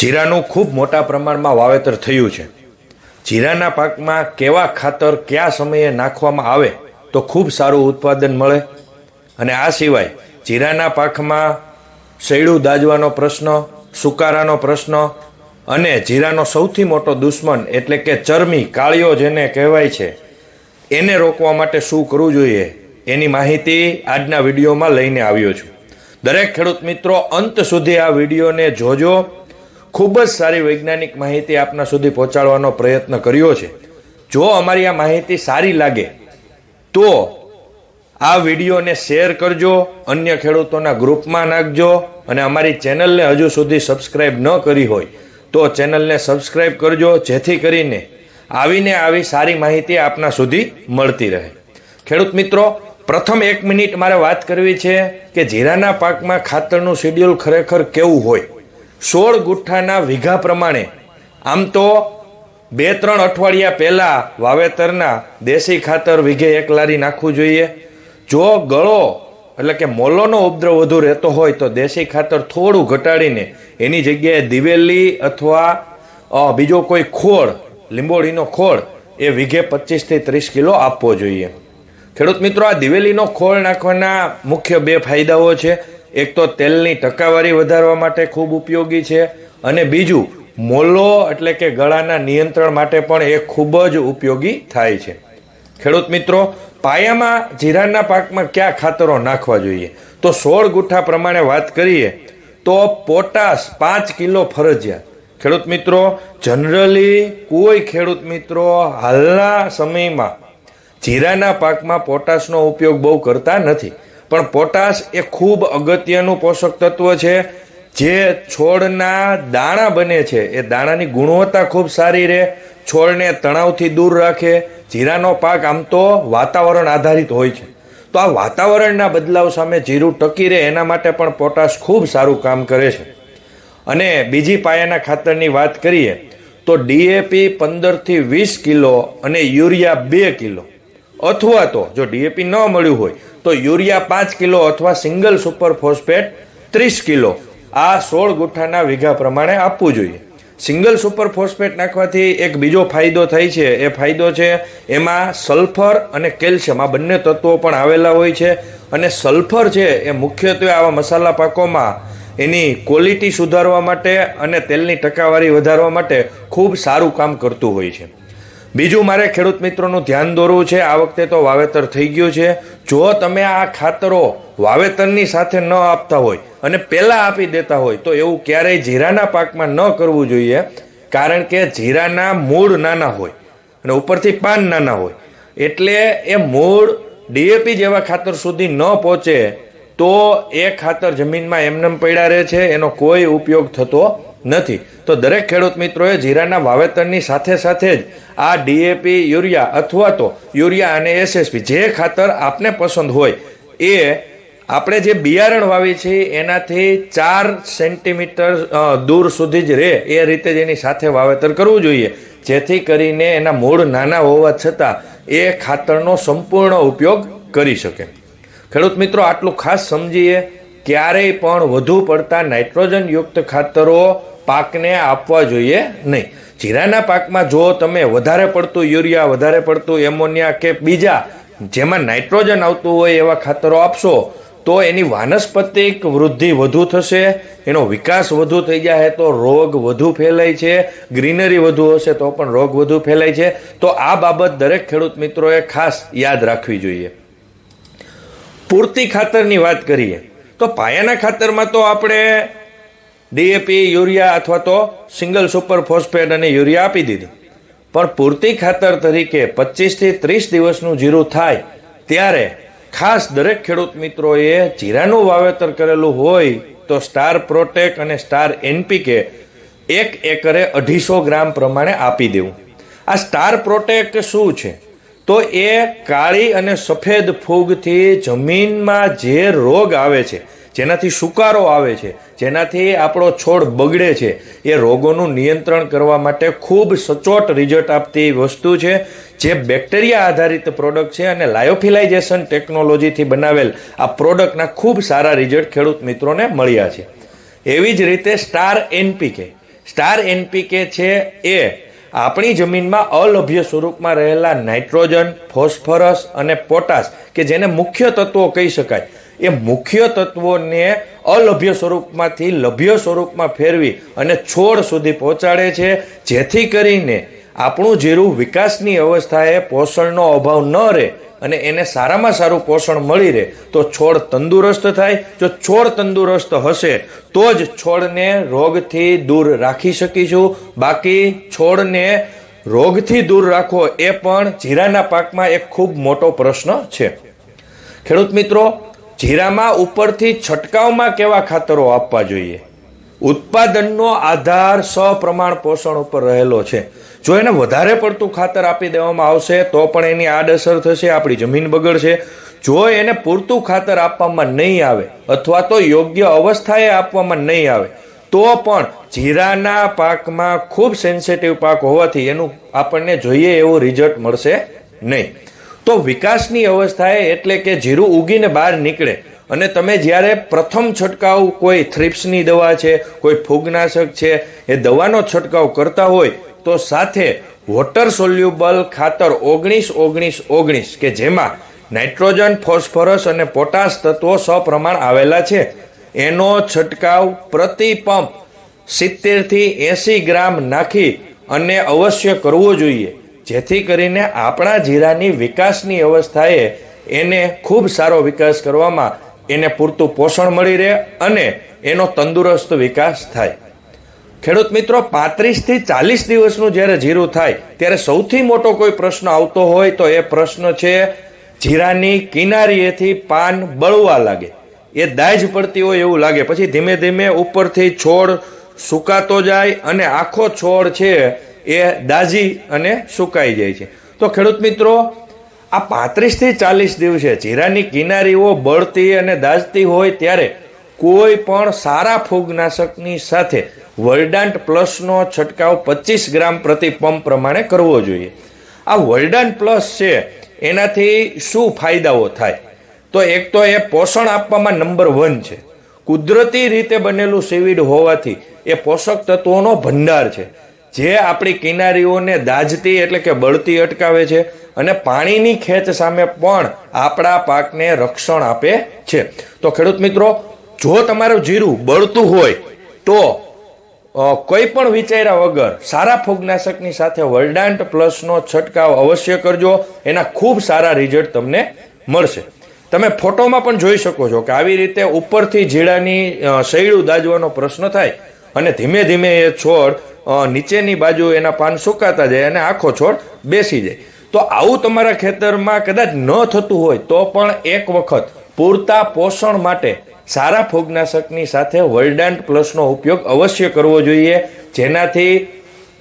જીરાનું ખૂબ મોટા પ્રમાણમાં વાવેતર થયું છે. જીરાના પાકમાં કેવા ખાતર કયા સમયે નાખવામાં આવે તો ખૂબ સારું ઉત્પાદન મળે. અને આ સિવાય જીરાના પાકમાં શૈડું દાજવાનો પ્રશ્ન, સુકારાનો પ્રશ્ન અને જીરાનો સૌથી મોટો દુશ્મન એટલે કે ચરમી કાળિયો જેને કહેવાય છે, એને રોકવા માટે શું કરવું જોઈએ? એની માહિતી આજના વિડીયોમાં લઈને આવ્યો છું. દરેક ખેડૂત મિત્રો, અંત સુધી આ વિડીયોને જોજો. ખૂબ જ સારી વૈજ્ઞાનિક માહિતી આપના સુધી પહોંચાડવાનો પ્રયત્ન કર્યો છે. જો અમારી આ માહિતી સારી લાગે, તો આ વિડીયોને શેર કરજો, અન્ય ખેડૂતોના ગ્રુપમાં નાખજો અને અમારી ચેનલને હજુ સુધી સબસ્ક્રાઈબ ન કરી હોય, તો ચેનલને સબસ્ક્રાઈબ કરજો, જેથી કરીને આવીને આવી સારી માહિતી આપના સુધી મળતી રહે. ખેડૂત મિત્રો, પ્રથમ એક મિનિટ મારે વાત કરવી છે કે જીરાના પાકમાં ખાતરનું શેડ્યુલ ખરેખર કેવું હોય? સોળ ગુઠ્ઠાના વીઘા પ્રમાણે. આમ તો બે ત્રણ અઠવાડિયા પહેલાં વાવેતરના દેશી ખાતર વીઘે એક લારી નાખવું જોઈએ. જો ગળો, એટલે કે મોલોનો ઉપદ્રવ વધુ રહેતો હોય તો દેશી ખાતર થોડું ઘટાડીને એની જગ્યાએ દિવેલી અથવા બીજો કોઈ ખોળ, લીંબોળીનો ખોળ, એ વીઘે પચીસથી ત્રીસ કિલો આપવો જોઈએ. ખેડૂત મિત્રો, આ દિવેલીનો ખોળ નાખવાના મુખ્ય બે ફાયદાઓ છે. એક તો તેલની ટકાવારી વધારવા માટે ખૂબ ઉપયોગી છે અને બીજું, મોલો એટલે કે ગળાના નિયંત્રણ માટે પણ એ ખૂબ જ ઉપયોગી થાય છે. ખેડૂત મિત્રો, પાયામાં જીરાના પાકમાં કયા ખાતરો નાખવા જોઈએ? તો સોળ ગુઠ્ઠા પ્રમાણે વાત કરીએ, તો પોટાશ પાંચ કિલો ફરજિયાત. ખેડૂત મિત્રો, જનરલી કોઈ ખેડૂત મિત્રો હાલના સમયમાં જીરાના પાકમાં પોટાશનો ઉપયોગ બહુ કરતા નથી. પણ પોટાશ એ ખૂબ અગત્યનું પોષક તત્વ છે. જે છોડના દાણા બને છે. એ દાણાની ગુણવત્તા ખૂબ સારી રહે. છોડને તણાવથી દૂર રાખે. જીરાનો પાક આમ તો વાતાવરણ આધારિત હોય છે. તો આ વાતાવરણના બદલાવ સામે જીરું ટકી રહે એના માટે પણ પોટાશ ખૂબ સારું કામ કરે છે. અને બીજી પાયાના ખાતરની વાત કરીએ, તો ડીએપી પંદરથી વીસ કિલો અને યુરિયા બે કિલો. અથવા તો જો ડીએપી ન મળ્યું હોય તો યુરિયા પાંચ કિલો અથવા સિંગલ સુપર ફોસ્ફેટ ત્રીસ કિલો. આ સોળ ગુઠ્ઠાના વીઘા પ્રમાણે આપવું જોઈએ. સિંગલ સુપર ફોસ્ફેટ નાખવાથી એક બીજો ફાયદો થાય છે. એ ફાયદો છે, એમાં સલ્ફર અને કેલ્શિયમ, આ બંને તત્વો પણ આવેલા હોય છે અને સલ્ફર છે એ મુખ્યત્વે આવા મસાલા પાકોમાં એની ક્વોલિટી સુધારવા માટે અને તેલની ટકાવારી વધારવા માટે ખૂબ સારું કામ કરતું હોય છે. બીજું, મારે ખેડૂત મિત્રોનું ધ્યાન દોરવું છે. આ વખતે તો વાવેતર થઈ ગયું છે. જો તમે આ ખાતરો વાવેતરની સાથે ન આપતા હોય અને પહેલાં આપી દેતા હોય, તો એવું ક્યારેય જીરાના પાકમાં ન કરવું જોઈએ, કારણ કે જીરાના મૂળ નાના હોય અને ઉપરથી પાન નાના હોય. એટલે એ મૂળ ડીએપી જેવા ખાતર સુધી ન પહોંચે તો એ ખાતર જમીનમાં એમનેમ પડ્યા રહે છે, એનો કોઈ ઉપયોગ થતો નથી. તો દરેક ખેડૂત મિત્રોએ જીરાના વાવેતરની સાથે સાથે જ આ ડીએપી યુરિયા અથવા તો યુરિયા અને એસએસપી જે ખાતર આપને પસંદ હોય, એ આપણે જે બિયારણ વાવી છે, એનાથી ચાર સેન્ટીમીટર દૂર સુધી જ રહે. એ રીતે જ એની સાથે વાવેતર કરવું જોઈએ. જેથી કરીને એના મૂળ નાના હોવા છતાં એ ખાતરનો સંપૂર્ણ ઉપયોગ કરી શકે. ખેડૂત મિત્રો, આટલું ખાસ સમજીએ, ક્યારેય પણ વધુ પડતા નાઇટ્રોજન યુક્ત ખાતરો પાકને આપવા જોઈએ નહીં. જીરાના પાકમાં જો તમે વધારે પડતું યુરિયા, વધારે પડતું એમોનિયા કે બીજા જેમાં નાઇટ્રોજન આવતું હોય એવા ખાતરો આપશો, તો એની વાનસ્પતિક વૃદ્ધિ વધુ થશે, એનો વિકાસ વધુ થઈ જાય, તો રોગ વધુ ફેલાય છે, ગ્રીનરી વધુ હશે તો પણ રોગ વધુ ફેલાય છે. તો આ બાબત દરેક ખેડૂત મિત્રોએ ખાસ યાદ રાખવી જોઈએ. પૂરતી ખાતરની વાત કરીએ, તો પાયાના ખાતરમાં તો આપણે ડીએપી યુરિયા અથવા તો સિંગલ સુપર ફોસ્ફેટ અને યુરિયા આપી દીધું. પણ પૂરતી ખાતર તરીકે પચીસથી ત્રીસ દિવસનું જીરું થાય, ત્યારે ખાસ દરેક ખેડૂત મિત્રોએ જીરાનું વાવેતર કરેલું હોય, તો સ્ટાર પ્રોટેક અને સ્ટાર એનપીકે એક એકરે અઢીસો ગ્રામ પ્રમાણે આપી દેવું. આ સ્ટાર પ્રોટેક શું છે? તો એ કાળી અને સફેદ ફૂગથી જમીનમાં જે રોગ આવે છે, જેનાથી સુકારો આવે છે, જેનાથી આપણો છોડ બગડે છે, એ રોગોનું નિયંત્રણ કરવા માટે ખૂબ સચોટ રિઝલ્ટ આપતી વસ્તુ છે, જે બેક્ટેરિયા આધારિત પ્રોડક્ટ છે અને લાયોફિલાઇઝેશન ટેકનોલોજીથી બનાવેલ આ પ્રોડક્ટના ખૂબ સારા રિઝલ્ટ ખેડૂત મિત્રોને મળ્યા છે. એવી જ રીતે સ્ટાર એનપીકે સ્ટાર એનપીકે છે એ આપણી જમીનમાં અલભ્ય સ્વરૂપમાં રહેલા નાઇટ્રોજન, ફોસ્ફરસ અને પોટાશ, કે જેને મુખ્ય તત્વો કહી શકાય, એ મુખ્ય તત્વોને અલભ્ય સ્વરૂપમાંથી લભ્ય સ્વરૂપમાં ફેરવી અને છોડ સુધી પહોંચાડે છે. જેથી કરીને આપણું જીરું વિકાસની અવસ્થાએ પોષણનો અભાવ ન રહે. અને એને સારામાં સારું પોષણ મળી રહે, તો છોડ તંદુરસ્ત થાય. જો છોડ તંદુરસ્ત હશે, તો જ છોડને રોગથી દૂર રાખી શકીશું. બાકી છોડને રોગથી દૂર રાખવો એ પણ જીરાના પાકમાં એક ખૂબ મોટો પ્રશ્ન છે. ખેડૂત મિત્રો, જીરામાં ઉપરથી છંટકાવમાં કેવા ખાતરો આપવા જોઈએ? ઉત્પાદનનો આધાર સપ્રમાણ પોષણ ઉપર રહેલો છે. જો એને વધારે પડતું ખાતર આપી દેવામાં આવશે, તો પણ એની આડઅસર થશે, આપણી જમીન બગડશે. જો એને પૂરતું ખાતર આપવામાં નહીં આવે, અથવા તો યોગ્ય અવસ્થાએ આપવામાં નહીં આવે, તો પણ જીરાના પાકમાં ખૂબ સેન્સિટિવ પાક હોવાથી એનું આપણને જોઈએ એવું રિઝલ્ટ મળશે નહીં. તો વિકાસની અવસ્થાએ એટલે કે જીરું ઉગીને બહાર નીકળે અને તમે જ્યારે પ્રથમ છંટકાવ કોઈ થ્રિપ્સની દવા છે, કોઈ ફૂગનાશક છે, એ દવાનો છંટકાવ કરતા હોય, તો સાથે વોટર સોલ્યુબલ ખાતર ઓગણીસ ઓગણીસ ઓગણીસ, કે જેમાં નાઇટ્રોજન, ફોસ્ફરસ અને પોટાશ તત્વો સપ્રમાણ આવેલા છે. એનો છંટકાવ પ્રતિ પંપ સિત્તેરથી એંસી ગ્રામ નાખી અને અવશ્ય કરવો જોઈએ, જેથી કરીને આપણા જીરાની વિકાસની અવસ્થાએ એને ખૂબ સારો વિકાસ કરવામાં એને પૂરતું પોષણ મળી રહે અને એનો તંદુરસ્ત વિકાસ થાય. ખેડૂત મિત્રો, પાંત્રીસથી ચાલીસ દિવસનું જ્યારે જીરું થાય, ત્યારે સૌથી મોટો કોઈ પ્રશ્ન આવતો હોય તો એ પ્રશ્ન છે, જીરાની કિનારીએથી પાન બળવા લાગે. એ દાજ પડતી હોય એવું લાગે. પછી ધીમે ધીમે ઉપરથી છોડ સુકાતો જાય અને આખો છોડ છે એ દાજી અને સુકાઈ જાય છે. તો ખેડૂત મિત્રો આ પાંત્રીસથી ચાલીસ દિવસે જીરાની કિનારીઓ બળતી અને દાજતી હોય ત્યારે કોઈ પણ સારા ફૂગનાશકની સાથે વર્ડાન્ટ પ્લસનો છંટકાવ પચીસ ગ્રામ પ્રતિ પંપ પ્રમાણે કરવો જોઈએ. આ વર્ડાન્ટ પ્લસ છે, એનાથી શું ફાયદાઓ થાય? તો એક તો એ પોષણ આપવામાં નંબર વન છે. કુદરતી રીતે બનેલું સીવીડ હોવાથી એ પોષક તત્વોનો ભંડાર છે. જે આપણી કિનારીઓને દાજતી એટલે કે બળતી અટકાવે છે અને પાણીની ખેંચ સામે પણ આપણા પાકને રક્ષણ આપે છે. તો ખેડૂત મિત્રો, જો તમારું જીરું બળતું હોય તો કોઈ પણ વિચાર્યા વગર સારા ફૂગનાશકની સાથે વર્ડાન્ટ પ્લસનો છંટકાવ અવશ્ય કરજો. એના ખૂબ સારા રિઝલ્ટ તમને મળશે. તમે ફોટોમાં પણ જોઈ શકો છો કે આવી રીતે ઉપરથી જીરાની શૈળું દાજવાનો પ્રશ્ન થાય અને ધીમે ધીમે એ છોડ નીચેની બાજુ એના પાન સુકાતા જાય અને આખો છોડ બેસી જાય. તો આવું તમારા ખેતરમાં કદાચ ન થતું હોય તો પણ એક વખત પૂરતા પોષણ માટે સારા ફૂગનાશકની સાથે વર્લ્ડાન્ટ પ્લસનો ઉપયોગ અવશ્ય કરવો જોઈએ. જેનાથી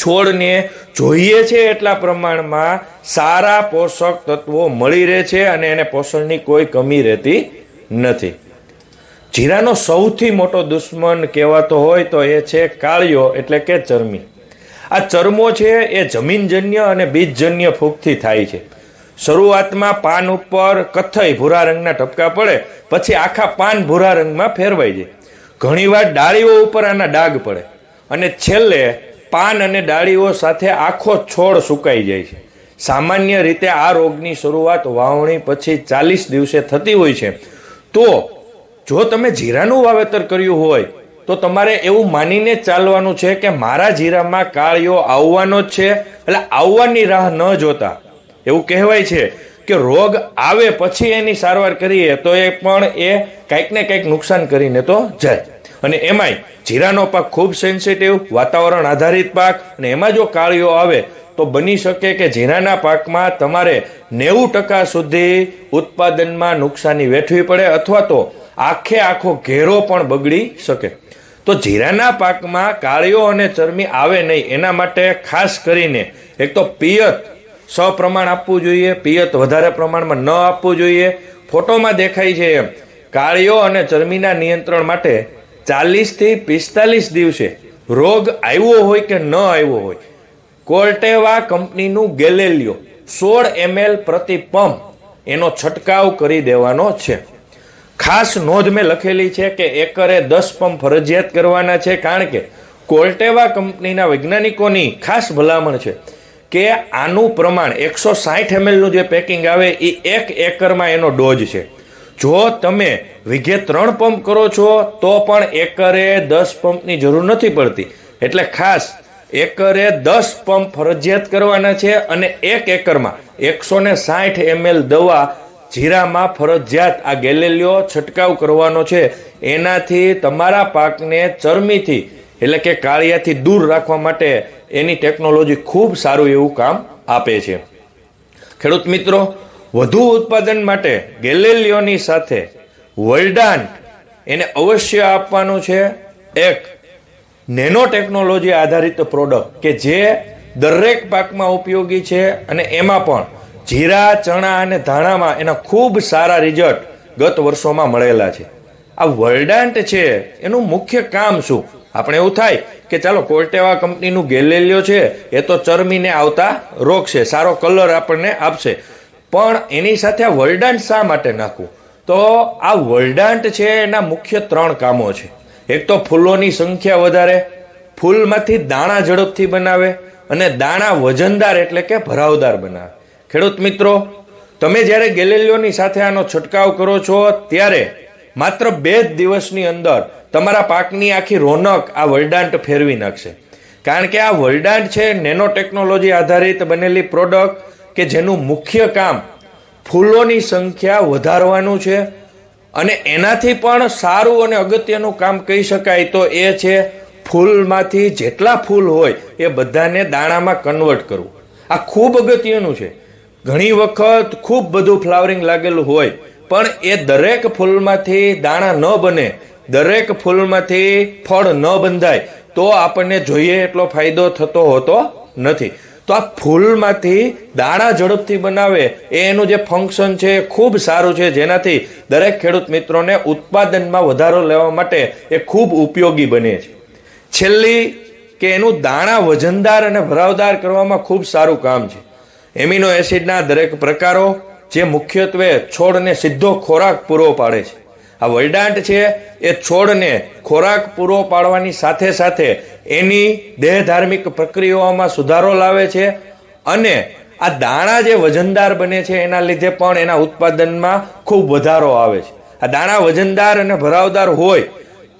છોડને જોઈએ છે એટલા પ્રમાણમાં સારા પોષક તત્વો મળી રહે છે અને એને પોષણની કોઈ કમી રહેતી નથી. જીરાનો સૌથી મોટો દુશ્મન કહેવાતો હોય તો એ છે કાળિયો, એટલે કે ચરમી. આ ચરમો છે એ જમીનજન્ય અને બીજજન્ય ફૂગથી થાય છે. શરૂઆતમાં પાન ઉપર કથ્થઈ ભૂરા રંગના ટપકા પડે, પછી આખા પાન ભૂરા રંગમાં ફેરવાઈ જાય. ઘણીવાર ડાળીઓ ઉપર આના ડાઘ પડે અને છેલ્લે પાન અને ડાળીઓ સાથે આખો છોડ સુકાઈ જાય છે. સામાન્ય રીતે આ રોગની શરૂઆત વાવણી પછી ચાલીસ દિવસે થતી હોય છે. તો જો તમે જીરાનું વાવેતર કર્યું હોય, તો તમારે એવું માનીને ચાલવાનું છે કે મારા જીરામાં કાળિયો આવવાનો જ છે, એટલે આવવાની રાહ ન જોતા. એવું કહેવાય છે કે રોગ આવે પછી એની સારવાર કરીએ, તો એ પણ એ કંઈક ને કંઈક નુકસાન કરીને તો જાય. અને એમાંય જીરાનો પાક ખૂબ સેન્સિટિવ વાતાવરણ આધારિત પાક, અને એમાં જો કાળીઓ આવે, તો બની શકે કે જીરાના પાકમાં તમારે નેવું ટકા સુધી ઉત્પાદનમાં નુકસાની વેઠવી પડે, અથવા તો આખે આખો ઘેરો પણ બગડી શકે. તો જીરાના પાકમાં કાળીઓ અને ચરમી આવે નહીં, એના માટે ખાસ કરીને એક તો પિયત સપ્રમાણ આપવું જોઈએ, પિયત વધારે પ્રમાણમાં ન આપવું જોઈએ. ફોટોમાં દેખાય છે એમ, કાળીઓ અને ચરમીના નિયંત્રણ માટે ચાલીસથી પિસ્તાલીસ દિવસે રોગ આવ્યો હોય કે ન આવ્યો હોય કોર્ટેવા કંપનીનું ગેલેલિયો સોળ એમએલ પ્રતિ પંપ એનો છંટકાવ કરી દેવાનો છે. ખાસ નોંધ મેં લખેલી છે કે એકરે દસ પંપ ફરજિયાત કરવાના છે, કારણ કે કોલ્ટેવા કંપનીના વૈજ્ઞાનિકોની ખાસ ભલામણ છે કે આનું પ્રમાણ એકસો સાઠ એમએલનું જે પેકિંગ આવે, એ એક એકરમાં એનો ડોઝ છે. જો તમે વિઘે ત્રણ પંપ કરો છો, તો પણ એકરે દસ પંપની જરૂર નથી પડતી. એટલે ખાસ એકરે દસ પંપ ફરજિયાત કરવાના છે અને એક એકરમાં એકસો ને સાઠ એમએલ દવા જીરામાં ફરજિયાત આ ગેલેલિયો છંટકાવ કરવાનો છે. એનાથી તમારા પાકને ચરમીથી, એટલે કે કાળિયાથી દૂર રાખવા માટે એની ટેકનોલોજી ખૂબ સારું એવું કામ આપે છે. ખેડૂત મિત્રો, વધુ ઉત્પાદન માટે ગેલેલિયોની સાથે વર્લ્ડાન્ટ એને અવશ્ય આપવાનું છે. એક, નેનો ટેકનોલોજી આધારિત પ્રોડક્ટ કે જે દરેક પાકમાં ઉપયોગી છે અને એમાં પણ જીરા, ચણા અને ધાણામાં એના ખૂબ સારા રિઝલ્ટ ગત વર્ષોમાં મળેલા છે. આ વર્ડાન્ટ છે, એનું મુખ્ય કામ શું? આપણે એવું થાય કે ચાલો કોર્ટેવા કંપનીનું ગેલેલિયો છે, એ તો ચરમીને આવતા રોકશે, સારો કલર આપણને આપશે. પણ એની સાથે આ વર્ડાન્ટ શા માટે નાખવું? તો આ વર્ડાન્ટ છે, એના મુખ્ય ત્રણ કામો છે. એક તો ફૂલોની સંખ્યા વધારે, ફૂલમાંથી દાણા ઝડપથી બનાવે અને દાણા વજનદાર એટલે કે ભરાવદાર બનાવે. ખેડૂત મિત્રો, તમે જ્યારે ગેલેલિયોની સાથે આનો છંટકાવ કરો છો, ત્યારે માત્ર બે જ દિવસની અંદર તમારા પાકની આખી રોનક આ વરદાંટ ફેરવી નાખશે. કારણ કે આ વરદાંટ છે નેનો ટેકનોલોજી આધારિત બનેલી પ્રોડક્ટ કે જેનું મુખ્ય કામ ફૂલોની સંખ્યા વધારવાનું છે અને એનાથી પણ સારું અને અગત્યનું કામ કહી શકાય તો એ છે ફૂલમાંથી જેટલા ફૂલ હોય એ બધાને દાણામાં કન્વર્ટ કરવું. આ ખૂબ અગત્યનું છે. ઘણી વખત ખૂબ બધું ફ્લાવરિંગ લાગેલું હોય, પણ એ દરેક ફૂલમાંથી દાણા ન બને, દરેક ફૂલમાંથી ફળ ન બંધાય, તો આપણને જોઈએ એટલો ફાયદો થતો હોતો નથી. તો આ ફૂલમાંથી દાણા ઝડપથી બનાવે એનું જે ફંક્શન છે એ ખૂબ સારું છે, જેનાથી દરેક ખેડૂત મિત્રોને ઉત્પાદનમાં વધારો લેવા માટે એ ખૂબ ઉપયોગી બને છે. છેલ્લી કે એનું દાણા વજનદાર અને ભરાવદાર કરવામાં ખૂબ સારું કામ છે. એમિનો એસિડના દરેક પ્રકારો જે મુખ્યત્વે છોડને સીધો ખોરાક પૂરો પાડે છે. આ વલડાંટ છે, એ છોડને ખોરાક પૂરો પાડવાની સાથે સાથે એની દેહ ધાર્મિક પ્રક્રિયાઓમાં સુધારો લાવે છે અને આ દાણા જે વજનદાર બને છે, એના લીધે પણ એના ઉત્પાદનમાં ખૂબ વધારો આવે છે. આ દાણા વજનદાર અને ભરાવદાર હોય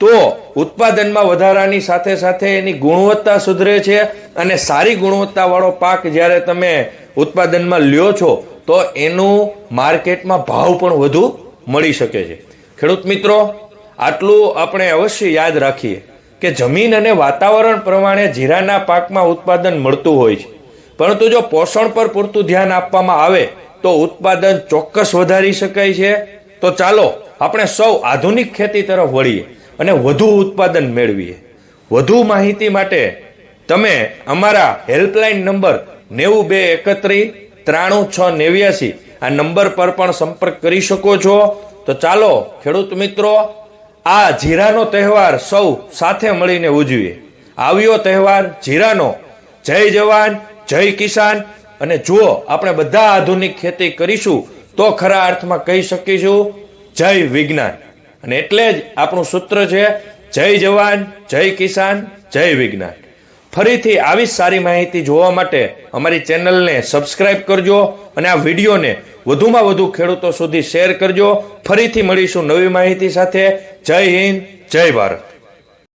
તો ઉત્પાદનમાં વધારાની સાથે સાથે એની ગુણવત્તા સુધરે છે અને સારી ગુણવત્તાવાળો પાક જ્યારે તમે ઉત્પાદનમાં લ્યો છો, તો એનું માર્કેટમાં ભાવ પણ વધુ મળી શકે છે. ખેડૂત મિત્રો, આટલું આપણે અવશ્ય યાદ રાખીએ કે જમીન અને વાતાવરણ પ્રમાણે જીરાના પાકમાં ઉત્પાદન મળતું હોય છે. પરંતુ જો પોષણ પર પૂરતું ધ્યાન આપવામાં આવે, તો ઉત્પાદન ચોક્કસ વધારી શકાય છે. તો ચાલો, આપણે સૌ આધુનિક ખેતી તરફ વળીએ. અને વધુ ઉત્પાદન મેળવીએ. વધુ માહિતી માટે તમે અમારા હેલ્પલાઇન નંબર નેવું બે એકત્રીસ ત્રાણું છ નેવ્યાસી આ નંબર પર પણ સંપર્ક કરી શકો છો. તો ચાલો, ખેડૂત મિત્રો, આ જીરાનો તહેવાર સૌ સાથે મળીને ઉજવીએ. આવ્યો તહેવાર જીરાનો. જય જવાન, જય કિસાન. અને જુઓ, આપણે બધા આધુનિક ખેતી કરીશું તો ખરા અર્થમાં કહી શકીશું, જય વિજ્ઞાન. અને એટલે જ આપણું સૂત્ર છે, જય જવાન, જય કિસાન, જય વિજ્ઞાન. ફરીથી આવી જ સારી માહિતી જોવા માટે અમારી ચેનલને સબસ્ક્રાઇબ કરજો અને આ વિડીયોને વધુમાં વધુ ખેડૂતો સુધી શેર કરજો. ફરીથી મળીશું નવી માહિતી સાથે. જય હિન્દ, જય ભારત.